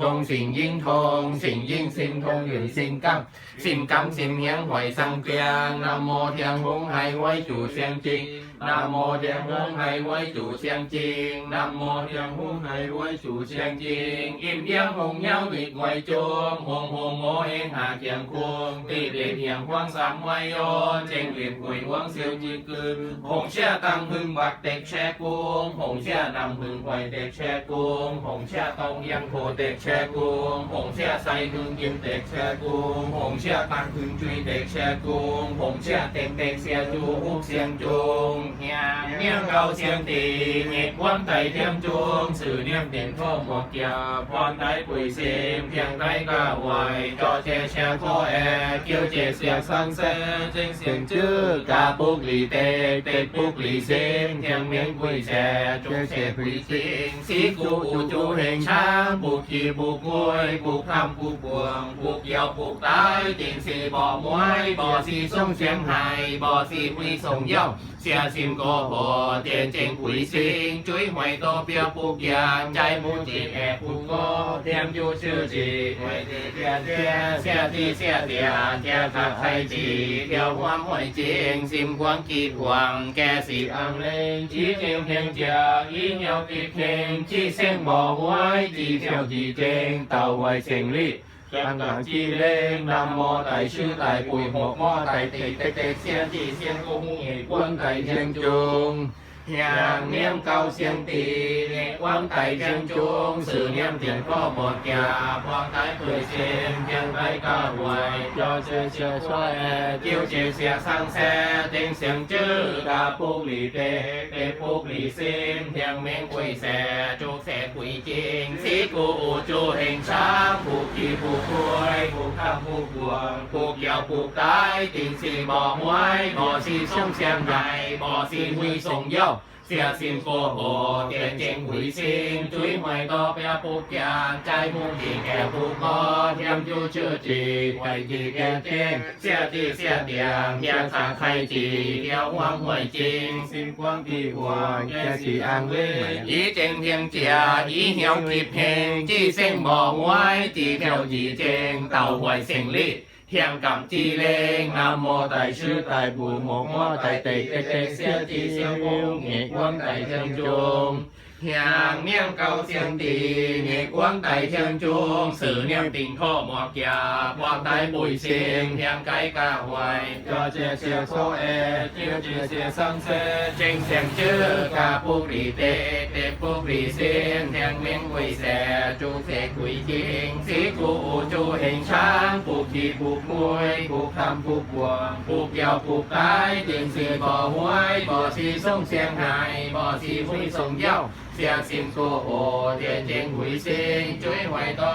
ทงสิงยิ่งทงสิงยิ่งสิงทงหยุนสิงกังสิงกังสิงเฮียงหอยสังเปียงนโมเทียงหงไห้ไว้จู่เสียงจริงนโมเทียงหงไห้ไว้จู่เสียงจริงนโมเทียงหงไห้ไว้จู่เสียงจริงอิ่มเยียงหงเย้าวิดไว้จมหงหงโมเองหาเทียงควงตีเด็ดเทียงควงสามไว้ยนเจงเหลียดหวยหวงเสียวจีกืนหงเชี่ยตังพึงบักเต็กแช่กุ้งหงเชี่ยนำพึงไว้เต็กแช่กุ้งหงเชี่ยตองยังโคเต็กวจอเจแช่ข้อแอเกี่ยวเจเสียงสังเสเจงเสียงจื้อกาปุกหลีเตเตปุกหลีเสียงเทียงเมียงกุยแช่จุงเสียกุยจริงสีกูอูจูเฮงช้างปุกขี่ปุกมวยปุกคำปุกบวงปุกเหี่ยวปุกตายติงสีบ่อมวยบ่อสีส่งเสียงไห้บ่อสีหุยส่งเย้าเสียสิมก็พอเตียนเจงหุยสิงจุ้ยหวยโตเปียปุกยางใจมูจีแอบปุกก็เทียมอยู่ชื่อจีหวยเตียเตียเตียเสียทีเสียเตียเทียขับไทยจีเที่ยวความหวยจริงสิมควงกีดหวังแกสีอังเลงจีเจียงเพียงเจียอีเหนียวกีดเข่งจีเสียงบ่ไว้จีเที่ยวจีเจเต่าไวเสียงลี่ตั้หลังจีเล้งนำมอไตชื่อไตปุยหกหม้อไตตีเต็กเต็กเสียนจีเสียนโกมุงเอกวนไตเชียงจุง อย่างเนียมเกาเสียงตีวังไตเชียงจงสื่อเนียมเตียนก็หมดยาพองายเคยเสียงเพียงไปก็หวยจอเชียอเชื่อช่วยเกี่ยวเจียเสียสังแสเต็งเสียงจื้อกาปุกหลีเตเตปุกหลีเสียงเพียงเม้งกุยแสจุกแสกุยจริงสีกูอูจูเฮงช้าผูกขี้ผูกควยผูกข้าผูกบวงผูกเกี่ยวผูกตายติงสีบ่อหวยบ่อสีส้มเสียงใหญ่บ่อสีหุยส่งเย้า เสียสินโกโหเตียนเจงหุยสิงจุ้ยหวยต่อเปียปุกยางใจมุ่งดีแก่ผู้คอเทียมจูชื่อจีไว้จีแก่เจงเสียจีเสียเตียงเทียงทางใครจีเที่ยวหวงหวยจริงสินกวางปีหวงแก่สีอ่างเล่อีเจงเพียงเจียอีเหี่ยวกีบเพงจีเส้งบ่าหวย เทียงกับจีเลงนามโมไตชื่อไตบูโมกมไตเตกเตกเสียจีเสียวุงเงกวงไตเชียงจงเฮียงเนียงเกาเสียงตีเงกวงไตเชียงจงสื่อเนียงติงข้อหมอกยาบวกไตบุยเสียงเฮียงไกกาหวยจอเจเสียโซเอเจียเจเสียสังเซเจงเสียงชื่อกาปุกรีเตเตปุกรีเสียงเฮียงเมียงวุยแสจูเส ยเจงสีกูจูเองช้างปลูกที่ปลูกมวยปลูกทำปลูกบวงปลูกเกี่ยวปลูกตายเตียงสีบ่อหวยบ่อสีส่งเสียงหายบ่อสีหุ้ยส่งเย้าเสียงสิมโกโอเตียนเจงหุยเสียงจุ้ยหวยต่อ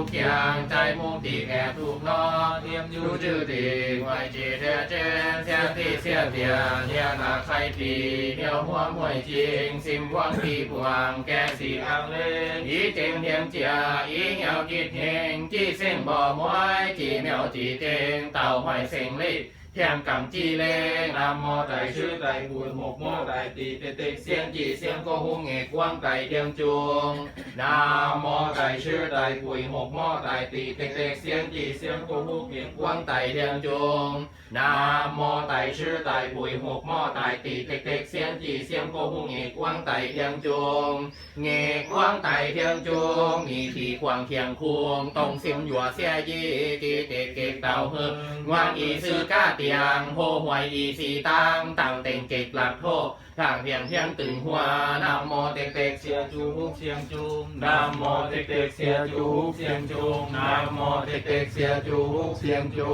ทุกอย่างใจมุ่งตีแก่ถูกนอเทียมอยู่จื้อตีไว้จีเดียเจนเสียตีเสียเตียเนียนาใครตีเที่ยวหัวมวยจริงสิมวังตีปวงแกสีอังเลนอีเจงเทียมเจียอีเหนียวกิดเฮงจีเส้นบ่อมวยจีเหมียวจีเจงเต่าหอยเสงลิ แข่งกังจีเลงนามอไตชื่อไตบุญหกโมไตตีเตติเสียงจีเสียงก็หุ้งเอกว้างไตเตียงจวงนามอไตชื่อไตปุยหกโมไตตีเตติเสียงจีเสียงก็หุ้งเอกว้างไตเตียงจวงนามมอไตชื่อไตปุยหกโมไตตีเตติเสียงจีเสียงก็หุ้งเอกว้างไตเตียงจวงเอกว้างไตเตียงจวงมีทีความเคียงควงตรงเสียงหยัวเสียยีจีเตติเตาเฮงว่างอีซื้อกาตียังโหหวยอีสีตังตังเต็งเก็กหลักโทษทางเพียงเพียงตึงหัวนำโมเต็กเต็กเสียจูเสียงจูนำโมเต็กเต็กเสียจูเสียงจูนำโมเต็กเต็กเสียจูเสียงจู